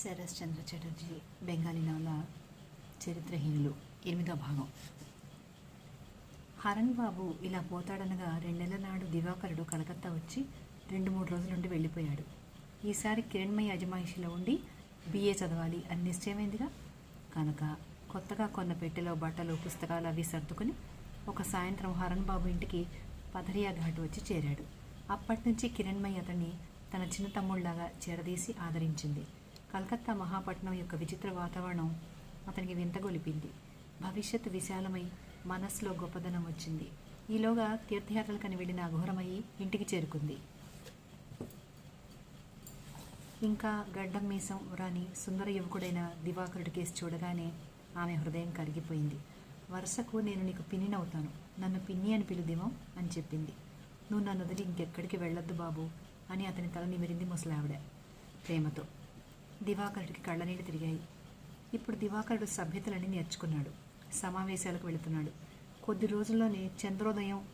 శరస్ చంద్ర చటర్జీ బెంగాలీ నవల చరిత్రహీనులు ఎనిమిదో భాగం. హరణ్ బాబు ఇలా పోతాడనగా రెండేళ్ళ నాడు దివాకరుడు కలకత్తా వచ్చి రెండు మూడు రోజులుండి వెళ్ళిపోయాడు. ఈసారి కిరణ్మయ అజమాయిషిలో ఉండి బిఏ చదవాలి అని నిశ్చయమైందిగా? కనుక కొత్తగా కొన్న పెట్టెలో బట్టలు పుస్తకాలు అవి సర్దుకుని ఒక సాయంత్రం హరణ్ బాబు ఇంటికి పథరియా ఘాట్ వచ్చి చేరాడు. అప్పటి నుంచి కిరణ్మయ్య అతన్ని తన చిన్న తమ్ముళ్ళాగా చేరదీసి ఆదరించింది. కలకత్తా మహాపట్నం యొక్క విచిత్ర వాతావరణం అతనికి వింతగొలిపింది. భవిష్యత్తు విశాలమై మనస్సులో గొప్పదనం వచ్చింది. ఈలోగా తీర్థయాత్రలకని వెళ్ళిన అఘోరమయ్యి ఇంటికి చేరుకుంది. ఇంకా గడ్డం మీసం రాని సుందర యువకుడైన దివాకరుడి కేసు చూడగానే ఆమె హృదయం కరిగిపోయింది. వరుసకు నేను నీకు పిన్నినవుతాను నన్ను పిన్ని అని పిలుదేమో అని చెప్పింది. నువ్వు నన్ను వదిలి ఇంకెక్కడికి వెళ్ళొద్దు బాబు అని అతని తల నిమిరింది ముసలావిడ ప్రేమతో. దివాకరుడికి కళ్ళనీళ్ళు తిరిగాయి. ఇప్పుడు దివాకరుడు సభ్యతలని నేర్చుకున్నాడు. సమావేశాలకు వెళుతున్నాడు. కొద్ది రోజుల్లోనే చంద్రోదయం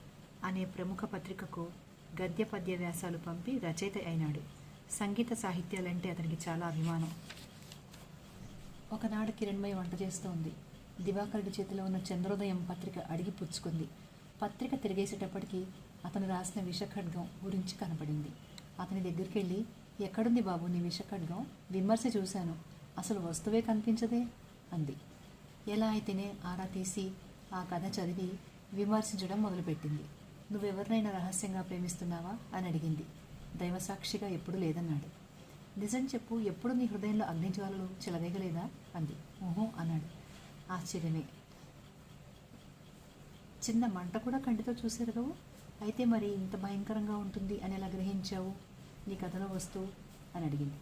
అనే ప్రముఖ పత్రికకు గద్య పద్య వ్యాసాలు పంపి రచయిత అయినాడు. సంగీత సాహిత్యాలంటే అతనికి చాలా అభిమానం. ఒకనాడు కిరణ్మయ్య వంట చేస్తోంది. దివాకరుడి చేతిలో ఉన్న చంద్రోదయం పత్రిక అడిగి పుచ్చుకుంది. పత్రిక తిరిగేసేటప్పటికి అతను రాసిన విషఖడ్గం గురించి కనపడింది. అతని దగ్గరికి వెళ్ళి ఎక్కడుంది బాబు నీ విషఖడ్గం విమర్శ చూశాను. అసలు వస్తువే కనిపించదే? అంది. ఎలా అయితేనే ఆరా తీసి ఆ కథ చదివి విమర్శించడం మొదలుపెట్టింది. నువ్వెవరినైనా రహస్యంగా ప్రేమిస్తున్నావా? అని అడిగింది. దైవసాక్షిగా ఎప్పుడూ లేదన్నాడు. నిజం చెప్పు ఎప్పుడు నీ హృదయంలో అగ్నిజ్వాలలు చెలవేగలేదా అంది. ఊహో అన్నాడు. ఆశ్చర్యమే. చిన్న మంట కూడా కంటితో చూశారు అయితే మరి ఇంత భయంకరంగా ఉంటుంది అని ఎలా గ్రహించావు? నీ కథలో వస్తూ అని అడిగింది.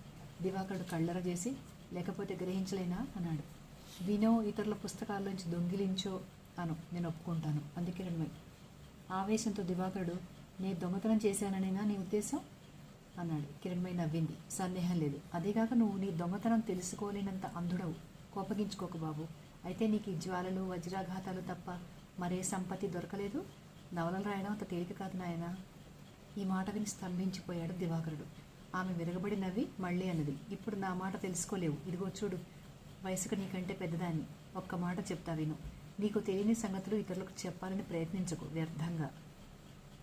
దివాకరుడు కళ్ళర చేసి లేకపోతే గ్రహించలేనా? అన్నాడు. వినో ఇతరుల పుస్తకాల్లోంచి దొంగిలించో అను. నేను ఒప్పుకుంటాను. అందుకే రణమై ఆవేశంతో దివాకరుడు నేను దొంగతనం చేశాననేనా నీ ఉద్దేశం? అన్నాడు. కిరణ్మయ్య నవ్వింది. సందేహం లేదు. అదేగాక నువ్వు నీ దొంగతనం తెలుసుకోలేనంత అంధుడవు. కోపగించుకోకు బాబు. అయితే నీకు ఈ జ్వాలలు వజ్రాఘాతాలు తప్ప మరే సంపత్తి దొరకలేదు? నవలలు రాయడం అంత తేలిక కాదు నాయనా. ఈ మాట విని స్తంభించిపోయాడు దివాకరుడు. ఆమె విరగబడి నవ్వి మళ్ళీ అన్నది ఇప్పుడు నా మాట తెలుసుకోలేవు. ఇదిగో చూడు వయసుకు నీకంటే పెద్దదాన్ని. ఒక్క మాట చెప్తా విను. నీకు తెలియని సంగతులు ఇతరులకు చెప్పాలని ప్రయత్నించకు వ్యర్థంగా.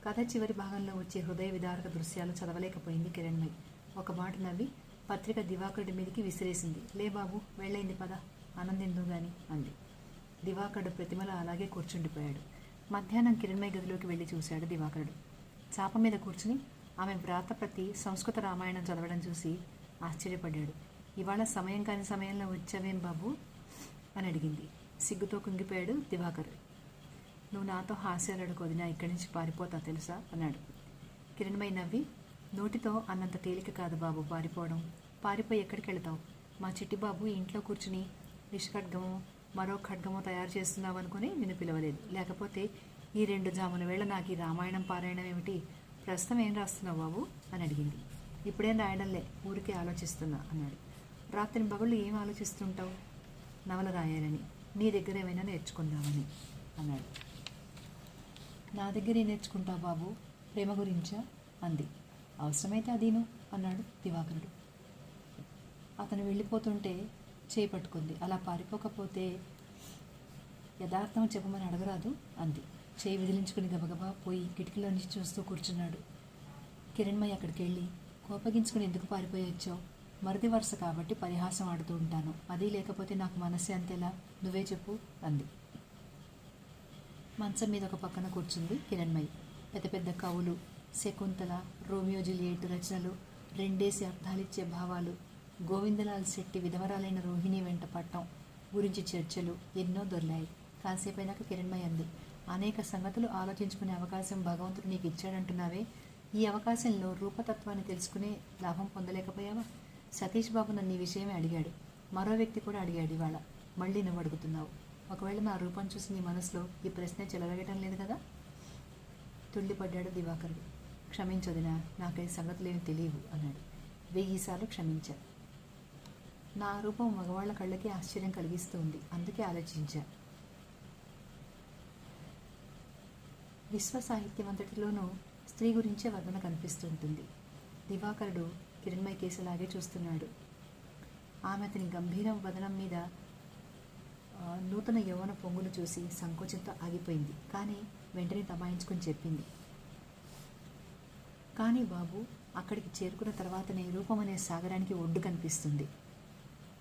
కథ చివరి భాగంలో వచ్చే హృదయ విదారక దృశ్యాలు చదవలేకపోయింది కిరణ్మయి. ఒక మాట నవ్వి పత్రిక దివాకరుడి మీదకి విసిరేసింది. లే బాబు వెళ్ళైంది పద. ఆనందిందు గాని? అంది. దివాకరుడు ప్రతిమల అలాగే కూర్చుండిపోయాడు. మధ్యాహ్నం కిరణ్మయ్య గదిలోకి వెళ్ళి చూశాడు దివాకరుడు. చాప మీద కూర్చుని ఆమె వ్రాతప్రతి సంస్కృత రామాయణం చదవడం చూసి ఆశ్చర్యపడ్డాడు. ఇవాళ సమయం కాని సమయంలో వచ్చావేం బాబు? అని అడిగింది. సిగ్గుతో కుంగిపోయాడు దివాకర్. నువ్వు నాతో హాస్యాలు వదినా ఇక్కడి నుంచి పారిపోతా తెలుసా? అన్నాడు. కిరణ్మై నవ్వి నోటితో అన్నంత తేలిక కాదు బాబు పారిపోవడం. పారిపోయి ఎక్కడికి వెళతావు? మా చిట్టిబాబు ఇంట్లో కూర్చుని నిష్ఖడ్గమో మరో ఖడ్గమో తయారు చేస్తున్నావు అనుకుని నిన్ను పిలవలేదు. లేకపోతే ఈ రెండు జాముల వేళ నాకు ఈ రామాయణం పారాయణం ఏమిటి? ప్రస్తుతం ఏం రాస్తున్నావు బాబు? అని అడిగింది. ఇప్పుడేం రాయడంలే ఊరికే ఆలోచిస్తున్నా అన్నాడు. రాత్రి పగళ్ళు ఏం ఆలోచిస్తుంటావు? నవల రాయాలని నీ దగ్గర ఏమైనా నేర్చుకుందామని అన్నాడు. నా దగ్గర ఏం నేర్చుకుంటావు బాబు? ప్రేమ గురించా? అంది. అవసరమైతే అదీను అన్నాడు దివాకరుడు. అతను వెళ్ళిపోతుంటే చేయి పట్టుకుంది. అలా పారిపోకపోతే యథార్థం చెప్పమని అడగరాదు అంది. చేయి విదిలించుకుని గబగబా పోయి కిటికీలో నుంచి చూస్తూ కూర్చున్నాడు. కిరణ్మయ్య అక్కడికి వెళ్ళి కోపగించుకుని ఎందుకు పారిపోయొచ్చో మరిది వరుస కాబట్టి పరిహాసం ఆడుతూ ఉంటాను. అది లేకపోతే నాకు మనసే అంతేలా? నువ్వే చెప్పు అంది. మంచం మీద ఒక పక్కన కూర్చుంది కిరణ్మయ్య. పెద్ద పెద్ద కవులు శకుంతల రోమియో జూలియట్ రచనలు రెండేసి అర్థాలిచ్చే భావాలు గోవిందలాల్ శెట్టి విధవరాలైన రోహిణి వెంట పట్టం గురించి చర్చలు ఎన్నో దొర్లాయి. కాసేపైనాక కిరణ్మయి అంది అనేక సంగతులు ఆలోచించుకునే అవకాశం భగవంతుడు నీకు ఇచ్చాడంటున్నావే. ఈ అవకాశంలో రూపతత్వాన్ని తెలుసుకునే లాభం పొందలేకపోయావా? సతీష్ బాబు నన్ను ఈ విషయమే అడిగాడు. మరో వ్యక్తి కూడా అడిగాడు ఇవాళ. మళ్ళీ నువ్వు అడుగుతున్నావు. ఒకవేళ నా రూపం చూసి నీ మనసులో ఈ ప్రశ్న చెలరగటం లేదు కదా? తుళ్ళిపడ్డాడు దివాకరుడు క్షమించొదినా సంగతులు సంగతులేమి తెలియవు అన్నాడు. వెయ్యిసార్లు క్షమించా. నా రూపం మగవాళ్ళ కళ్ళకి ఆశ్చర్యం కలిగిస్తుంది. అందుకే ఆలోచించా. విశ్వ సాహిత్యం అంతటిలోనూ స్త్రీ గురించే వర్ణన కనిపిస్తుంటుంది. దివాకరుడు కిరణ్మయ కేసులాగే చూస్తున్నాడు. ఆమె అతని గంభీర వదనం మీద నూతన యౌవన పొంగును చూసి సంకోచంతో ఆగిపోయింది. కానీ వెంటనే తమాయించుకొని చెప్పింది. కానీ బాబు అక్కడికి చేరుకున్న తర్వాతనే రూపం అనే సాగరానికి ఒడ్డు కనిపిస్తుంది.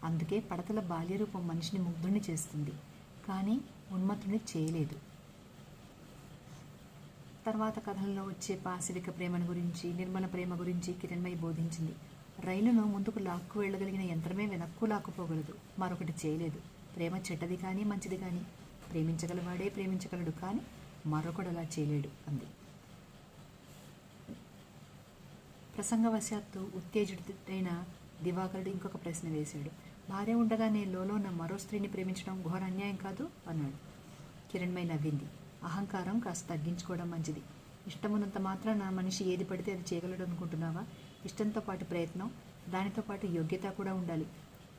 అందుకే పడతల బాల్యరూపం మనిషిని ముగ్ధుణ్ణి చేస్తుంది. కానీ ఉన్మత్తుని చేయలేదు. తర్వాత కథల్లో వచ్చే పాశవిక ప్రేమను గురించి నిర్మల ప్రేమ గురించి కిరణ్మయి బోధించింది. రైలును ముందుకు లాక్కు వెళ్ళగలిగిన యంత్రమే వెనక్కు లాక్కుపోగలదు. మరొకటి చేయలేదు. ప్రేమ చెడ్డది కానీ మంచిది కానీ ప్రేమించగలవాడే ప్రేమించగలడు కానీ మరొకడు అలా చేయలేడు అంది. ప్రసంగవశాత్తు ఉత్తేజితుడైన దివాకరుడు ఇంకొక ప్రశ్న వేశాడు. భార్య ఉండగానే లోలోన మరో స్త్రీని ప్రేమించడం ఘోర అన్యాయం కాదు? అన్నాడు. కిరణ్మై నవ్వింది. అహంకారం కాస్త తగ్గించుకోవడం మంచిది. ఇష్టమున్నంత మాత్రం నా మనిషి ఏది పడితే అది చేయగలడు అనుకుంటున్నావా? ఇష్టంతో పాటు ప్రయత్నం దానితో పాటు యోగ్యత కూడా ఉండాలి.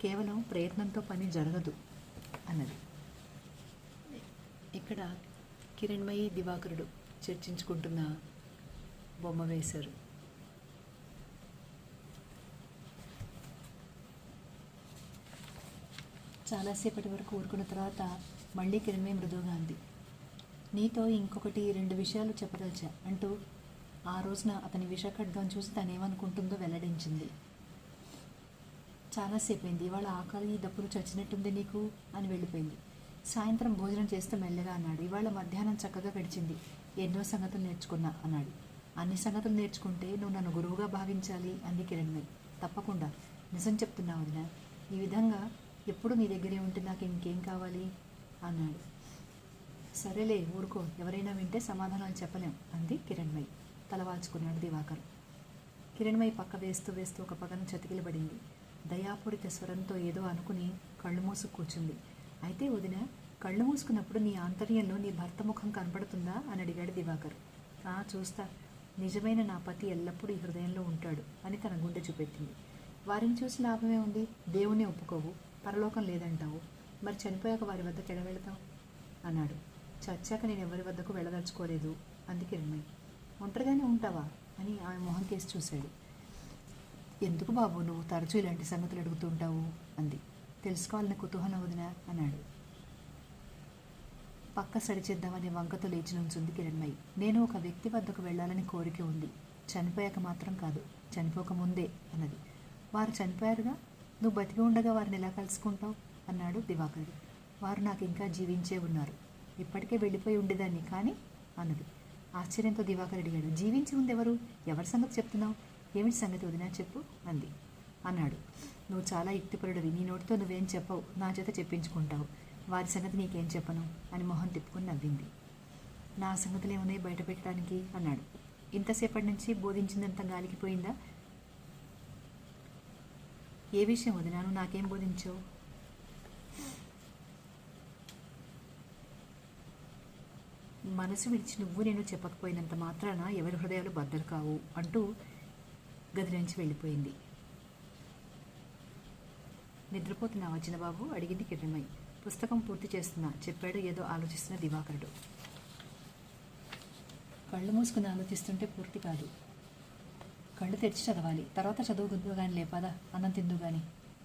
కేవలం ప్రయత్నంతో పని జరగదు అన్నది. ఇక్కడ కిరణ్మయి దివాకరుడు చర్చించుకుంటున్న బొమ్మ వేశారు. చాలాసేపటి వరకు ఊరుకున్న తర్వాత మళ్ళీ కిరణ్మయి మృదువుగా అంది. నీతో ఇంకొకటి రెండు విషయాలు చెప్పదలిచా. అంటూ ఆ రోజున అతని విషఖడ్గం చూసి తనేమనుకుంటుందో వెల్లడించింది. చాలాసేపు అయింది ఇవాళ ఆకలి దప్పులు చచ్చినట్టుంది నీకు? అని వెళ్ళిపోయింది. సాయంత్రం భోజనం చేస్తూ మెల్లగా అన్నాడు. ఇవాళ మధ్యాహ్నం చక్కగా గడిచింది. ఎన్నో సంగతులు నేర్చుకున్నా అన్నాడు. అన్ని సంగతులు నేర్చుకుంటే నువ్వు నన్ను గురువుగా భావించాలి అంది కిరణ్మయి తప్పకుండా. నిజం చెప్తున్నా వదిన. ఈ విధంగా ఎప్పుడు నీ దగ్గరే ఉంటే నాకు ఇంకేం కావాలి? అన్నాడు. సరేలే ఊరుకో. ఎవరైనా వింటే సమాధానాలు చెప్పలేం అంది కిరణ్మయి. తలవాల్చుకున్నాడు దివాకర్. కిరణ్మయి పక్క వేస్తూ వేస్తూ ఒక పగను చతికిలబడింది. దయాపూరిత స్వరంతో ఏదో అనుకుని కళ్ళు మూసు కూర్చుంది. అయితే వదిన కళ్ళు మూసుకున్నప్పుడు నీ ఆంతర్యంలో నీ భర్త ముఖం కనపడుతుందా అని అడిగాడు దివాకర్. ఆ చూస్తా. నిజమైన నా పతి ఎల్లప్పుడూ ఈ హృదయంలో ఉంటాడు అని తన గుండె చూపెట్టింది. వారిని చూసి లాభమే ఉంది? దేవుణ్ణి ఒప్పుకోవు. పరలోకం లేదంటావు. మరి చనిపోయాక వారి వద్దకు ఎడవెళతావు అన్నాడు. చచ్చాక నేను ఎవరి వద్దకు వెళ్ళదలుచుకోలేదు. అంది కిరణ్మయి ఒంటరిగానే ఉంటావా? అని ఆమె మొహం కేసి చూశాడు. ఎందుకు బాబు నువ్వు తరచూ ఇలాంటి సంగతులు అడుగుతుంటావు అంది. తెలుసుకోవాలని కుతూహలం వదిన అన్నాడు. పక్క సరిచేద్దామనే వంకతో లేచి నుంచుంది కిరణ్మయి నేను ఒక వ్యక్తి వద్దకు వెళ్ళాలని కోరిక ఉంది. చనిపోయాక మాత్రం కాదు చనిపోక ముందే అన్నది. వారు చనిపోయారుగా? నువ్వు బతికి ఉండగా వారిని ఎలా కలుసుకుంటావు? అన్నాడు దివాకరుడు వారు నాకు ఇంకా జీవించే ఉన్నారు. ఇప్పటికే వెళ్ళిపోయి ఉండేదాన్ని కానీ అన్నది. ఆశ్చర్యంతో దివాకర్ అడిగాడు జీవించి ఉంది ఎవరు ఎవరి సంగతి చెప్తున్నావు? ఏమిటి సంగతి వదినా చెప్పు అంది. అన్నాడు నువ్వు చాలా యుక్తిపరుడివి నీ నోటితో నువ్వేం చెప్పవు నా చేత చెప్పించుకుంటావు. వారి సంగతి నీకేం చెప్పను? అని మొహం తిప్పుకొని నవ్వింది. నా సంగతులు ఏమున్నాయి బయట పెట్టడానికి అన్నాడు. ఇంతసేపటి నుంచి బోధించిందంత గాలికిపోయిందా ఏ విషయం వదినాను నాకేం బోధించావు? మనసు విడిచి నువ్వు నేను చెప్పకపోయినంత మాత్రాన ఎవరి హృదయాలు బద్దలు కావు అంటూ గది నుంచి వెళ్ళిపోయింది. నిద్రపోతున్నావా చిన్నబాబు అడిగింది కిరణమై పుస్తకం పూర్తి చేస్తున్నా చెప్పాడు ఏదో ఆలోచిస్తున్న దివాకరుడు. కళ్ళు మూసుకుని ఆలోచిస్తుంటే పూర్తి కాదు. కళ్ళు తెరిచి చదవాలి. తర్వాత చదువుకుందో కానీ లేపదా అన్నం తిందు కానీ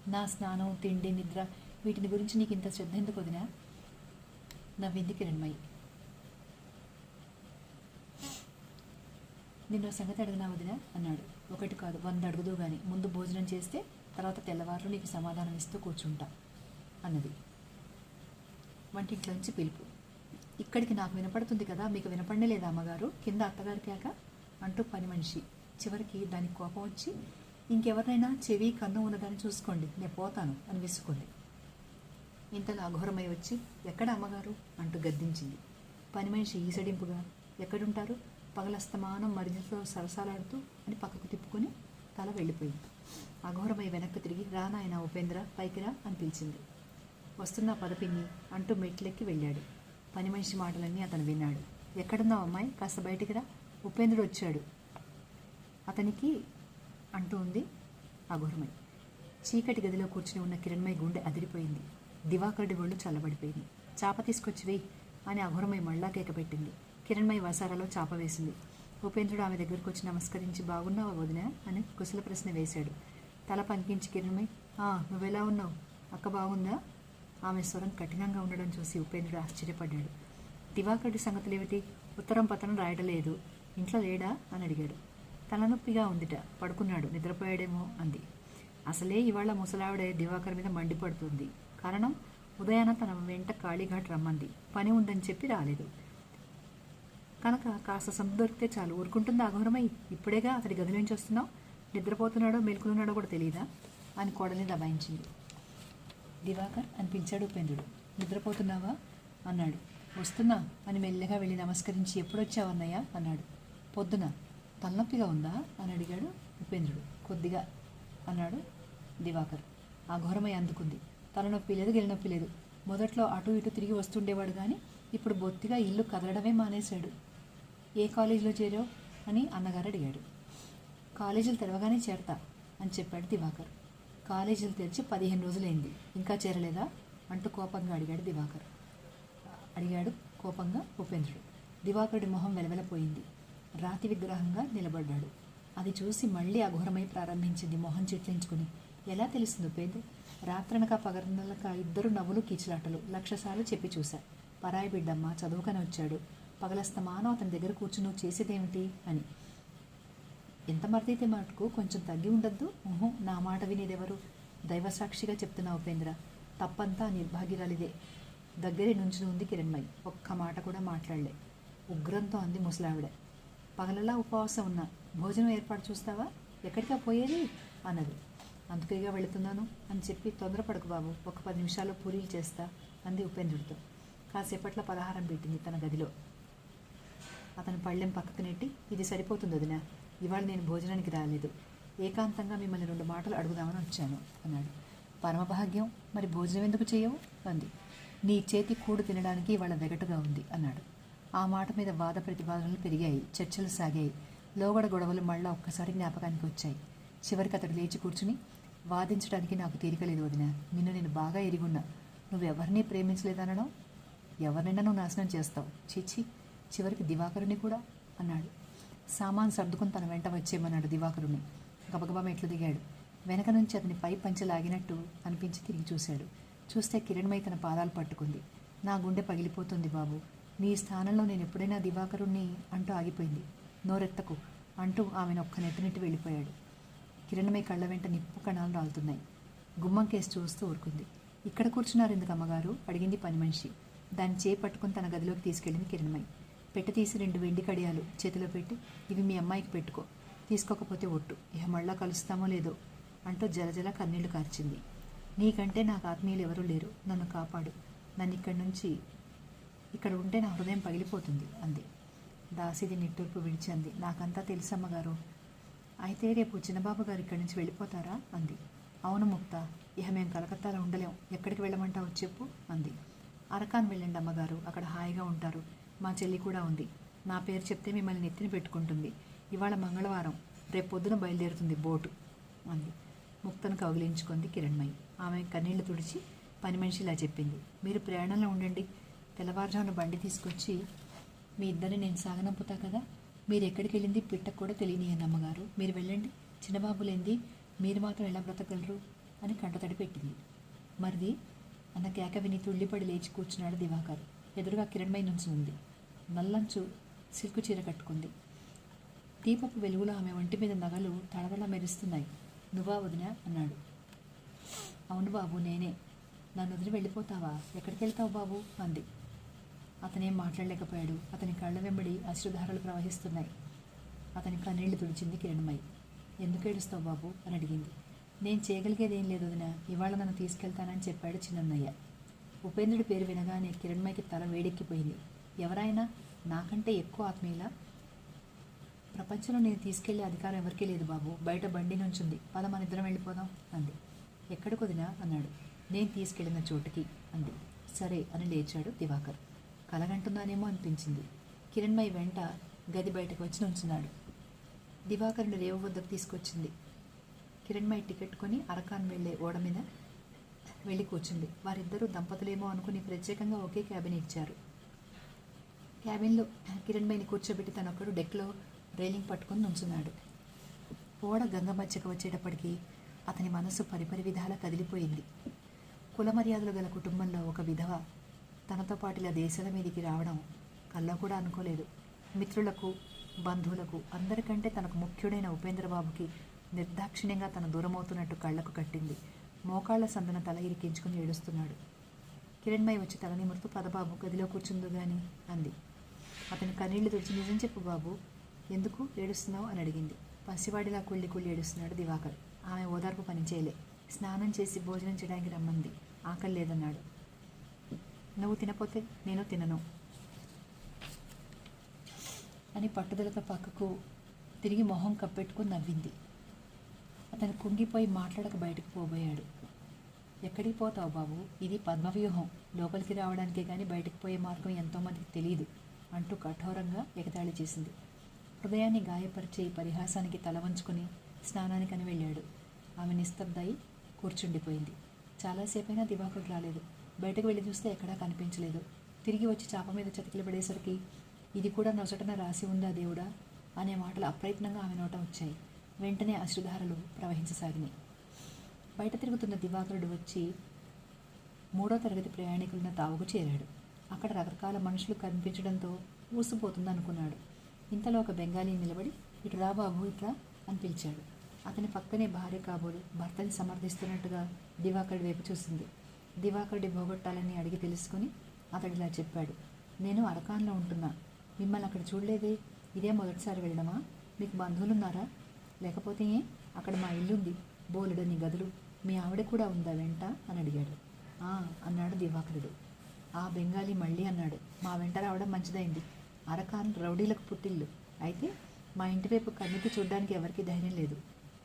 నా స్నానం తిండి నిద్ర వీటిని గురించి నీకు ఇంత శ్రద్ధ ఎందుకు వదినా? నవ్వింది కిరణ్మయి. నిన్న సంగతి అడిగినా వదిన? అన్నాడు. ఒకటి కాదు వంద అడుగుదు గాని. ముందు భోజనం చేస్తే తర్వాత తెల్లవారులు నీకు సమాధానం ఇస్తూ కూర్చుంటా అన్నది. వంటింట్లోంచి పిలుపు. ఇక్కడికి నాకు వినపడుతుంది కదా మీకు వినపడనే లేదా అమ్మగారు? కింద అత్తగారికి అంటూ పని మనిషి. చివరికి దానికి కోపం వచ్చి ఇంకెవరినైనా చెవి కన్ను ఉన్నదాన్ని చూసుకోండి నేను పోతాను అని విసుకుంది ఇంతలో అఘోరమై వచ్చి ఎక్కడ అమ్మగారు? అంటూ గద్దించింది. పని మనిషి ఈసడింపుగా ఎక్కడుంటారు? పగలస్తమానం మరిదితో సరసాలాడుతూ అని పక్కకు తిప్పుకొని తల వెళ్ళిపోయింది. అఘోరమై వెనక్కి తిరిగి రానాయన ఉపేంద్ర పైకిరా అని పిలిచింది. వస్తున్న పదపిన్ని అంటూ మెట్లెక్కి వెళ్ళాడు. పని మనిషి మాటలన్నీ అతను విన్నాడు. ఎక్కడున్నావు అమ్మాయి? కాస్త బయటికి రా. ఉపేంద్రుడు వచ్చాడు. అతనికి అంటూ ఉంది అఘోరమై చీకటి గదిలో కూర్చుని ఉన్న కిరణ్మయి గుండె అదిరిపోయింది. దివాకరుడి ఒళ్ళు చల్లబడిపోయింది. చాప తీసుకొచ్చివే అని అఘోరమై మళ్ళా కేకపెట్టింది. కిరణ్మయి వసారాలో చాప వేసింది. ఉపేంద్రుడు ఆమె దగ్గరకు వచ్చి నమస్కరించి బాగున్నావా వదిన? అని కుశల ప్రశ్న వేశాడు. తల పంకించి కిరణ్మయి "ఆ, నువ్వెలా ఉన్నావు? అక్క బాగుందా? ఆమె స్వరం కఠినంగా ఉండడం చూసి ఉపేంద్రుడు ఆశ్చర్యపడ్డాడు. దివాకరుడి సంగతులు ఏమిటి ఉత్తరం పతనం రాయడలేదు ఇంట్లో లేడా? అని అడిగాడు. తలనొప్పిగా ఉందిట. పడుకున్నాడు. నిద్రపోయాడేమో? అంది. అసలే ఇవాళ ముసలావిడే దివాకర్ మీద మండిపడుతుంది. కారణం ఉదయాన తన వెంట కాళీఘాట్ రమ్మంది. పని ఉందని చెప్పి రాలేదు. కనుక కాస్త సొంత దొరికితే చాలు. ఊరుకుంటుందా అఘోరమై ఇప్పుడేగా అతడి గదిలోంచి వస్తున్నావు. నిద్రపోతున్నాడో మేల్కొన్నాడో కూడా తెలియదా అని కోడల్ని దబాయించింది. దివాకర్ అనిపించాడు ఉపేంద్రుడు. నిద్రపోతున్నావా? అన్నాడు. వస్తున్నా అని మెల్లగా వెళ్ళి నమస్కరించి ఎప్పుడొచ్చావన్నయ్యా అన్నాడు. పొద్దున. తలనొప్పిగా ఉందా? అని అడిగాడు ఉపేంద్రుడు. కొద్దిగా అన్నాడు దివాకర్. ఆ ఘోరమై అందుకుంది. తలనొప్పి లేదు గెలినొప్పి లేదు. మొదట్లో అటు ఇటు తిరిగి వస్తుండేవాడు కానీ ఇప్పుడు బొత్తిగా ఇల్లు కదలడమే మానేశాడు. ఏ కాలేజీలో చేరావు అని అన్నగారు అడిగాడు. కాలేజీలు తెరవగానే చేరతా అని చెప్పాడు దివాకర్. కాలేజీలు తెరిచి పదిహేను రోజులైంది. ఇంకా చేరలేదా? అంటూ కోపంగా అడిగాడు దివాకర్. అడిగాడు కోపంగా ఉపేంద్రుడు. దివాకరుడి మొహం వెలవెలపోయింది. రాతి విగ్రహంగా నిలబడ్డాడు. అది చూసి మళ్ళీ అఘోరమై ప్రారంభించింది మొహం చిట్లించుకుని. ఎలా తెలుస్తుంది ఉపేంద్ర? రాత్రనక పగరనక ఇద్దరు నవ్వులు కీచులాటలు లక్షసార్లు చెప్పి చూశా. పరాయి బిడ్డమ్మ చదువుకొని వచ్చాడు. పగలస్తమానం అతని దగ్గర కూర్చుని నువ్వు చేసేదేమిటి అని. ఎంత మర్దైతే మటుకు కొంచెం తగ్గి ఉండద్దు. ఊహో నా మాట వినేదెవరు? దైవసాక్షిగా చెప్తున్నా ఉపేంద్ర. తప్పంతా నిర్భాగ్యురాలిదే. దగ్గరే నుంచి ఉంది కిరణ్మయి. ఒక్క మాట కూడా మాట్లాడలే. ఉగ్రంతో అంది ముసలావిడ. పగలలా ఉపవాసం ఉన్నా. భోజనం ఏర్పాటు చూస్తావా? ఎక్కడికా పోయేది? అన్నది. అందుకేగా వెళుతున్నాను అని చెప్పి తొందరపడకు బాబు. ఒక పది నిమిషాల్లో పూరీలు చేస్తా అంది ఉపేంద్రుడితో. కాసేపట్లో పలహారం పెట్టింది తన గదిలో. అతను పళ్ళెం పక్కకు నెట్టి ఇది సరిపోతుంది వదిన. ఇవాళ నేను భోజనానికి రాలేదు. ఏకాంతంగా మిమ్మల్ని రెండు మాటలు అడుగుదామని వచ్చాను అన్నాడు. పరమభాగ్యం మరి భోజనం ఎందుకు చేయవు? అంది. నీ చేతి కూడు తినడానికి ఇవాళ వెగటుగా ఉంది అన్నాడు. ఆ మాట మీద వాద ప్రతివాదనలు పెరిగాయి చర్చలు సాగాయి. లోగడ గొడవలు మళ్ళా ఒక్కసారి జ్ఞాపకానికి వచ్చాయి. చివరికి అతడు లేచి కూర్చుని వాదించడానికి నాకు తీరిక లేదు వదిన. నిన్ను నేను బాగా ఎరిగున్నా. నువ్వెవరినీ ప్రేమించలేదనడం? ఎవరినైనా నువ్వు నాశనం చేస్తావు. చీచి చివరికి దివాకరుని కూడా అన్నాడు. సామాన్ సర్దుకుని తన వెంట వచ్చేయమన్నాడు దివాకరుని. గబగబా మెట్లు దిగాడు. వెనక నుంచి అతని పై పంచె లాగినట్టు అనిపించి తిరిగి చూశాడు. చూస్తే కిరణ్మై తన పాదాలు పట్టుకుంది. నా గుండె పగిలిపోతుంది బాబు. నీ స్థానంలో నేను ఎప్పుడైనా దివాకరుణ్ణి అంటూ ఆగిపోయింది. నోరెత్తకు అంటూ ఆమెను ఒక్క నెట్టినట్టు వెళ్ళిపోయాడు. కిరణ్మై కళ్ళ వెంట నిప్పు కణాలు రాలుతున్నాయి. గుమ్మం కేసు చూస్తూ ఊరుకుంది. ఇక్కడ కూర్చున్నారు ఎందుకు అమ్మగారు? అడిగింది పని మనిషి. దాన్ని చేయి పట్టుకుని తన గదిలోకి తీసుకెళ్ళింది కిరణ్మై పెట్టె తీసి రెండు వెండి కడియాలు చేతిలో పెట్టి ఇవి మీ అమ్మాయికి పెట్టుకో. తీసుకోకపోతే ఒట్టు. ఇక మళ్ళా కలుస్తామో లేదో? అంటూ జలజల కన్నీళ్ళు కార్చింది. నీకంటే నాకు ఆత్మీయులు ఎవరూ లేరు. నన్ను కాపాడు. నన్ను ఇక్కడి నుంచి ఇక్కడ ఉంటే నా హృదయం పగిలిపోతుంది అంది. దాసిది నిట్టూర్పు విడిచి అంది. నాకంతా తెలుసమ్మగారు అయితే రేపు చిన్నబాబు గారు ఇక్కడి నుంచి వెళ్ళిపోతారా? అంది. అవును ముక్త. ఇహ మేము కలకత్తాలో ఉండలేం. ఎక్కడికి వెళ్ళమంటావు చెప్పు అంది. అరకాన్ వెళ్ళండి అమ్మగారు. అక్కడ హాయిగా ఉంటారు. మా చెల్లి కూడా ఉంది. నా పేరు చెప్తే మిమ్మల్ని నెత్తిన పెట్టుకుంటుంది. ఇవాళ మంగళవారం రేపు పొద్దున బయలుదేరుతుంది బోటు అంది. ముక్తను కౌగిలించుకుంది కిరణ్మయి. ఆమె కన్నీళ్ళు తుడిచి పని మనిషి ఇలా చెప్పింది. మీరు ప్రయాణంలో ఉండండి. తెల్లవారుజామున బండి తీసుకొచ్చి మీ ఇద్దరిని నేను సాగనంపుతా కదా? మీరు ఎక్కడికి వెళ్ళింది పిట్టకు కూడా తెలియని అమ్మగారు మీరు వెళ్ళండి. చిన్నబాబు లేనిది మీరు మాత్రం ఎలా బ్రతకగలరు? అని కంటతడి పెట్టింది. మరిది అన్న కేక విని తుళ్ళిపడి లేచి కూర్చున్నాడు దివాకర్. ఎదురుగా కిరణ్మై నుంచి ఉంది. నల్లంచు సిల్కు చీర కట్టుకుంది. దీపపు వెలుగులో ఆమె ఒంటి మీద నగలు తడదల మెరుస్తున్నాయి. నువ్వా వదిన? అన్నాడు. అవును బాబు నేనే. నన్ను వదిలి వెళ్ళిపోతావా? ఎక్కడికి వెళ్తావు బాబు? అంది. అతనేం మాట్లాడలేకపోయాడు. అతని కళ్ళ వెంబడి అశ్రుధారలు ప్రవహిస్తున్నాయి. అతని కన్నీళ్ళు తుడిచింది కిరణ్మై ఎందుకు ఏడుస్తావు బాబు? అని అడిగింది. నేను చేయగలిగేది ఏం లేదు వదిన. ఇవాళ నన్ను తీసుకెళ్తానని చెప్పాడు చిన్నన్నయ్య. ఉపేంద్రుడి పేరు వినగానే కిరణ్మైకి తల వేడెక్కిపోయింది. ఎవరైనా నాకంటే ఎక్కువ ఆత్మీయుల? ప్రపంచంలో నేను తీసుకెళ్ళే అధికారం ఎవరికీ లేదు బాబు. బయట బండి నుంచుంది. పద మన ఇద్దరం వెళ్ళిపోదాం అంది. ఎక్కడికి వదినా? అన్నాడు. నేను తీసుకెళ్ళిన చోటుకి అంది. సరే అని లేచాడు దివాకర్. కలగంటున్నానేమో అనిపించింది. కిరణ్మయ్య వెంట గది బయటకు వచ్చి నుంచున్నాడు. దివాకర్ని రేవు వద్దకు తీసుకొచ్చింది. కిరణ్మయ్య టికెట్ కొని అరకాన్ వెళ్ళే ఓడ మీద వెళ్ళి కూర్చుంది. వారిద్దరూ దంపతులేమో అనుకుని ప్రత్యేకంగా ఒకే క్యాబిన్ ఇచ్చారు. క్యాబిన్లో కిరణ్మయిని కూర్చోబెట్టి తనొక్కడు డెక్లో రైలింగ్ పట్టుకొని నుంచున్నాడు. ఓడ గంగ మధ్యకు వచ్చేటప్పటికీ అతని మనసు పరిపరి విధాల కదిలిపోయింది. కులమర్యాదలు గల కుటుంబంలో ఒక విధవ తనతో పాటు ఇలా దేశాల మీదికి రావడం కల్లో కూడా అనుకోలేదు. మిత్రులకు బంధువులకు అందరికంటే తనకు ముఖ్యుడైన ఉపేంద్రబాబుకి నిర్దాక్షిణ్యంగా తన దూరమవుతున్నట్టు కళ్ళకు కట్టింది. మోకాళ్ళ సందన తల ఇరికించుకుని ఏడుస్తున్నాడు. కిరణ్మయ్య వచ్చి తల నిమురుతూ పదబాబు గదిలో కూర్చుందో గాని అంది. అతని కన్నీళ్ళు తుడిచి నిజం చెప్పు బాబు ఎందుకు ఏడుస్తున్నావు? అని అడిగింది. పసివాడిలా కుళ్ళి కుళ్ళి ఏడుస్తున్నాడు దివాకర్. ఆమె ఓదార్పు పనిచేయలే స్నానం చేసి భోజనం చేయడానికి రమ్మంది. ఆకలి లేదన్నాడు. నువ్వు తినపోతే నేను తినను అని పట్టుదలతో పక్కకు తిరిగి మొహం కప్పెట్టుకుని నవ్వింది. అతను కుంగిపోయి మాట్లాడక బయటకు పోబోయాడు. ఎక్కడికి పోతావు బాబు? ఇది పద్మవ్యూహం. లోపలికి రావడానికే కానీ బయటకు పోయే మార్గం ఎంతోమందికి తెలియదు అంటూ కఠోరంగా ఎగతాళి చేసింది. హృదయాన్ని గాయపరిచే పరిహాసానికి తల వంచుకొని స్నానానికని వెళ్ళాడు. ఆమె నిస్తబ్దయి కూర్చుండిపోయింది. చాలాసేపైనా దివాకర్ రాలేదు. బయటకు వెళ్ళి చూస్తే ఎక్కడా కనిపించలేదు. తిరిగి వచ్చి చాప మీద చతికిలు పడేసరికి ఇది కూడా నొసటన రాసి ఉందా దేవుడా? అనే మాటలు అప్రయత్నంగా ఆమె నోట వచ్చాయి. వెంటనే అశ్రుధారలు ప్రవహించసాగినాయి బయట తిరుగుతున్న దివాకరుడు వచ్చి మూడో తరగతి ప్రయాణికులను తావుకు చేరాడు. అక్కడ రకరకాల మనుషులు కనిపించడంతో ఊసిపోతుంది అనుకున్నాడు ఇంతలో ఒక బెంగాలీ నిలబడి ఇటు రా బాబు ఇట్లా అని పిలిచాడు. అతని పక్కనే భార్య కాబోలు భర్తని సమర్థిస్తున్నట్టుగా దివాకరుడి వైపు చూసింది. దివాకరుడి పోగొట్టాలని అడిగి తెలుసుకుని అతడు ఇలా చెప్పాడు. నేను అరకాన్లో ఉంటున్నా. మిమ్మల్ని అక్కడ చూడలేదే. ఇదే మొదటిసారి వెళ్ళడమా? మీకు బంధువులున్నారా? లేకపోతే అక్కడ మా ఇల్లుంది. బోలెడని గదులు. మీ ఆవిడ కూడా ఉందా వెంట? అని అడిగాడు. "ఆ," అన్నాడు దివాకరుడు. ఆ బెంగాలీ మళ్ళీ అన్నాడు. మా వెంట రావడం మంచిదైంది. అరకాన్ రౌడీలకు పుట్టిల్లు. అయితే మా ఇంటి వైపు కన్నుకి చూడడానికి ఎవరికీ ధైర్యం లేదు.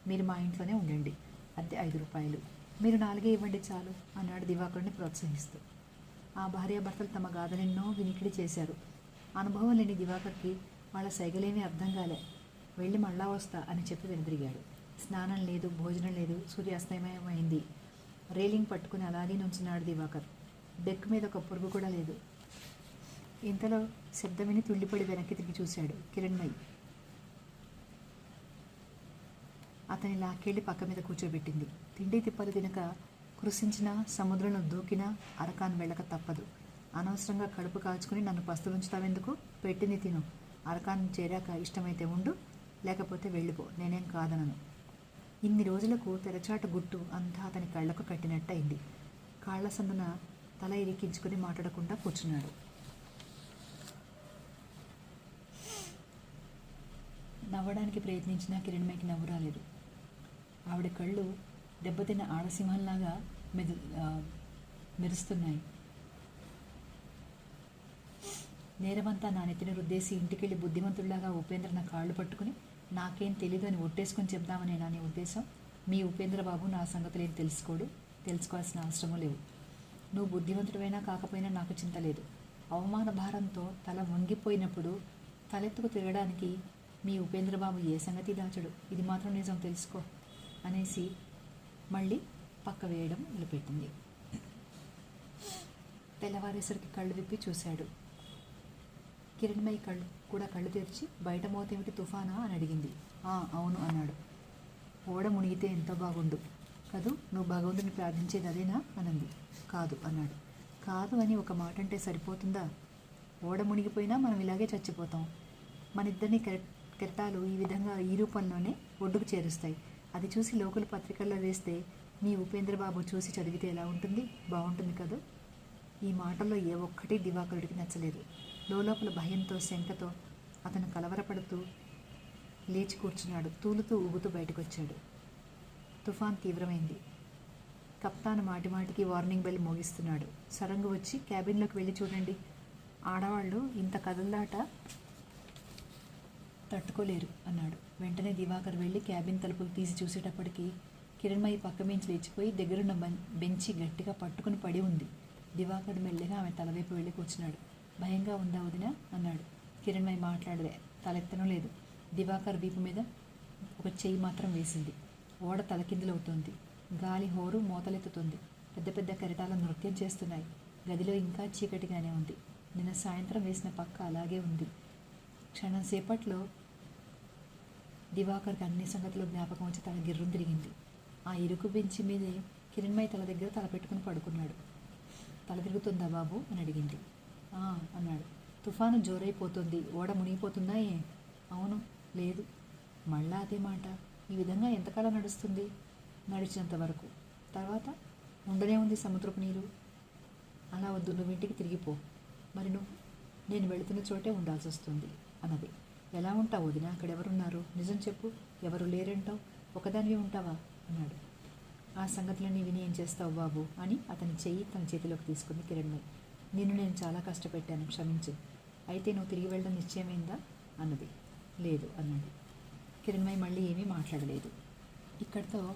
మీరు మా ఇంట్లోనే ఉండండి. అద్దె ఐదు రూపాయలు. మీరు నాలుగే ఇవ్వండి చాలు అన్నాడు దివాకరుని ప్రోత్సహిస్తూ. ఆ భార్యాభర్తలు తమ గాథలెన్నో వినికిడి చేశారు. అనుభవం లేని దివాకర్కి వాళ్ళ సైగలేమీ అర్థం కాలే. వెళ్ళి మళ్ళా వస్తా అని చెప్పి వెనుదిరిగాడు. స్నానం లేదు భోజనం లేదు సూర్యాస్తమయమైంది. రేలింగ్ పట్టుకుని అలాగే నుంచున్నాడు దివాకర్. డెక్ మీద ఒక పురుగు కూడా లేదు. ఇంతలో శబ్దం విని తుళ్ళిపడి వెనక్కి తిరిగి చూశాడు కిరణ్మయి. అతని లాక్కెళ్ళి పక్క మీద కూర్చోబెట్టింది. తిండి తిప్పలు తినక కృషించిన సముద్రంలో దూకినా అరకాన్ వెళ్ళక తప్పదు. అనవసరంగా కడుపు కాల్చుకుని నన్ను పస్తులుంచుతావెందుకు? పెట్టింది తిను. అరకాన్ చేరాక ఇష్టమైతే ఉండు. లేకపోతే వెళ్ళిపో. నేనేం కాదనను. ఇన్ని రోజులకు తెరచాట గుట్టు అంతా అతని కళ్ళకు కట్టినట్టయింది. కాళ్ళ సందున తల ఇరికించుకుని మాట్లాడకుండా కూర్చున్నాడు. నవ్వడానికి ప్రయత్నించినా కిరణ్మయ్యకి నవ్వు రాలేదు. ఆవిడ కళ్ళు దెబ్బతిన్న ఆడసింహంలాగా మెదు మెరుస్తున్నాయి. నేరమంతా నా నెత్తిన రుద్దేసి ఇంటికెళ్ళి బుద్ధిమంతుడిలాగా ఉపేంద్ర నా కాళ్ళు పట్టుకుని నాకేం తెలీదు అని ఒట్టేసుకొని చెప్దామని నా నీ ఉద్దేశం. మీ ఉపేంద్రబాబు నా సంగతులు ఏం తెలుసుకోడు. తెలుసుకోవాల్సిన అవసరమూ లేవు. నువ్వు బుద్ధిమంతుడివైనా కాకపోయినా నాకు చింత లేదు. అవమాన భారంతో తల వంగిపోయినప్పుడు తలెత్తుకు తిరగడానికి మీ ఉపేంద్రబాబు ఏ సంగతి దాచడు. ఇది మాత్రం నిజం తెలుసుకో అనేసి మళ్ళీ పక్క వేయడం మొదలుపెట్టింది. తెల్లవారేసరికి కళ్ళు విప్పి చూశాడు. కిరణ్మయి కళ్ళు కూడా కళ్ళు తెరిచి బయట మోతేమిటి తుఫానా? అని అడిగింది. "ఆ, అవును అన్నాడు. ఓడ మునిగితే ఎంత బాగుండు కదూ? నువ్వు భగవంతుని ప్రార్థించేది అదేనా? అనంది. కాదు అన్నాడు. కాదు అని ఒక మాట అంటే సరిపోతుందా? ఓడ మునిగిపోయినా మనం ఇలాగే చచ్చిపోతాం. మన ఇద్దరిని కెరటాలు ఈ విధంగా ఈ రూపంలోనే ఒడ్డుకు చేరుస్తాయి. అది చూసి లోకల్ పత్రికల్లో వేస్తే మీ ఉపేంద్రబాబు చూసి చదివితే ఎలా ఉంటుంది? బాగుంటుంది కదూ? ఈ మాటల్లో ఏ ఒక్కటి దివాకరుడికి నచ్చలేదు. లోపల భయంతో శంకతో అతను కలవరపడుతూ లేచి కూర్చున్నాడు. తూలుతూ ఊగుతూ బయటకొచ్చాడు. తుఫాన్ తీవ్రమైంది. కప్తాన్ మాటిమాటికి వార్నింగ్ బెల్ మోగిస్తున్నాడు. సరంగు వచ్చి క్యాబిన్లోకి వెళ్ళి చూడండి. ఆడవాళ్ళు ఇంత కదల్లాట తట్టుకోలేరు అన్నాడు. వెంటనే దివాకర్ వెళ్ళి క్యాబిన్ తలుపులు తీసి చూసేటప్పటికి కిరణ్మయి పక్క మించి లేచిపోయి దగ్గరున్న బం- బెంచి గట్టిగా పట్టుకుని పడి ఉంది. దివాకర్ మెల్లిగా ఆమె తలవైపు వెళ్ళి కూర్చున్నాడు. భయంగా ఉందా వదిన? అన్నాడు. కిరణ్మయ్య మాట్లాడలే. తలెత్తనం లేదు. దివాకర్ వీపు మీద ఒక చెయ్యి మాత్రం వేసింది. ఓడ తలకిందులవుతోంది. గాలి హోరు మోతలెత్తుతుంది. పెద్ద పెద్ద కెరటాలు నృత్యం చేస్తున్నాయి. గదిలో ఇంకా చీకటిగానే ఉంది. నిన్న సాయంత్రం వేసిన పక్క అలాగే ఉంది. క్షణం సేపట్లో దివాకర్కి అన్ని సంగతులు జ్ఞాపకం వచ్చి తన గిర్రం తిరిగింది. ఆ ఇరుకు బెంచి మీదే కిరణ్మయ్య తల దగ్గర తల పెట్టుకుని పడుకున్నాడు. తల తిరుగుతుందా బాబు? అని అడిగింది. అన్నాడు. తుఫాను జోరైపోతుంది. ఓడ మునిగిపోతుందా ఏ? అవును లేదు. మళ్ళా అదే మాట. ఈ విధంగా ఎంతకాలం నడుస్తుంది? నడిచినంత వరకు. తర్వాత ఉండనే ఉంది సముద్రపు నీరు. అలా వద్దు నువ్వు ఇంటికి తిరిగిపో మరి నువ్వు? నేను వెళుతున్న చోటే ఉండాల్సి వస్తుంది అన్నది. ఎలా ఉంటావు వదిన? అక్కడ ఎవరున్నారు నిజం చెప్పు. ఎవరు లేరంటావు? ఒకదానివి ఉంటావా? అన్నాడు. ఆ సంగతులన్నీ విని ఏం చేస్తావు బాబు? అని అతని చెయ్యి తన చేతిలోకి తీసుకుని కిరణ్మయ్ నిన్ను నేను చాలా కష్టపెట్టాను క్షమించు. అయితే నువ్వు తిరిగి వెళ్ళడం నిశ్చయమైందా? అన్నది. లేదు అన్నాడు. కిరణ్మయ్య మళ్ళీ ఏమీ మాట్లాడలేదు. ఇక్కడితో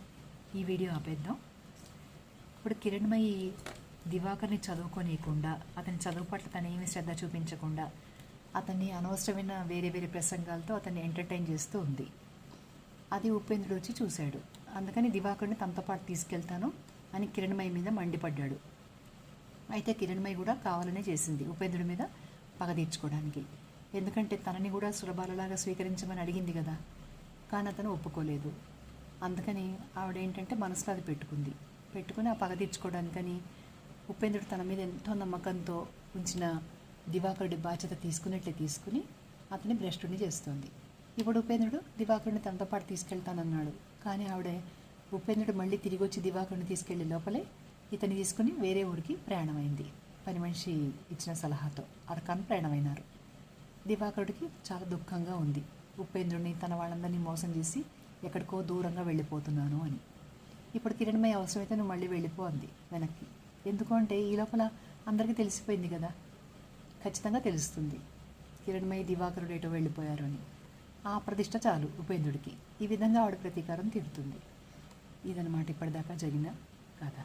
ఈ వీడియో ఆపేద్దాం. ఇప్పుడు కిరణ్మయి దివాకర్ని చదువుకోనీయకుండా అతని చదువు పట్ల తను ఏమీ శ్రద్ధ చూపించకుండా అతన్ని అనవసరమైన వేరే వేరే ప్రసంగాలతో అతన్ని ఎంటర్టైన్ చేస్తూ ఉంది. అది ఉపేంద్రుడు వచ్చి చూశాడు. అందుకని దివాకర్ని తనతో పాటు తీసుకెళ్తాను అని కిరణ్మయ్య మీద మండిపడ్డాడు. అయితే కిరణ్మయి కూడా కావాలనే చేసింది ఉపేంద్రుడి మీద పగ తీర్చుకోవడానికి. ఎందుకంటే తనని కూడా సులభాలలాగా స్వీకరించమని అడిగింది కదా. కానీ అతను ఒప్పుకోలేదు. అందుకని ఆవిడ ఏంటంటే మనసులో అది పెట్టుకుంది. పెట్టుకుని ఆ పగ తీర్చుకోవడానికని ఉపేంద్రుడు తన మీద ఎంతో నమ్మకంతో ఉంచిన దివాకరుడి బాధ్యత తీసుకున్నట్లే తీసుకుని అతని భ్రష్టుని చేస్తోంది. ఇప్పుడు ఉపేంద్రుడు దివాకరుని తనతో పాటు తీసుకెళ్తానన్నాడు. కానీ ఆవిడ ఉపేంద్రుడు మళ్ళీ తిరిగి వచ్చి దివాకరుని తీసుకెళ్ళే లోపలే ఇతని తీసుకుని వేరే ఊరికి ప్రయాణమైంది. పని మనిషి ఇచ్చిన సలహాతో అర్కాన్ ప్రయాణమైనారు. దివాకరుడికి చాలా దుఃఖంగా ఉంది. ఉపేంద్రుడిని తన వాళ్ళందరినీ మోసం చేసి ఎక్కడికో దూరంగా వెళ్ళిపోతున్నాను అని. ఇప్పుడు కిరణ్మయ్య అవసరమైతే నువ్వు మళ్ళీ వెళ్ళిపో అంది వెనక్కి. ఎందుకు అంటే ఈ లోపల అందరికీ తెలిసిపోయింది కదా? ఖచ్చితంగా తెలుస్తుంది. కిరణ్మయ్య దివాకరుడు ఏటో వెళ్ళిపోయారు అని. ఆ ప్రతిష్ట చాలు ఉపేంద్రుడికి. ఈ విధంగా ఆవిడ ప్రతీకారం తీరుతుంది. ఇదన్నమాట ఇప్పటిదాకా జరిగిన కథ.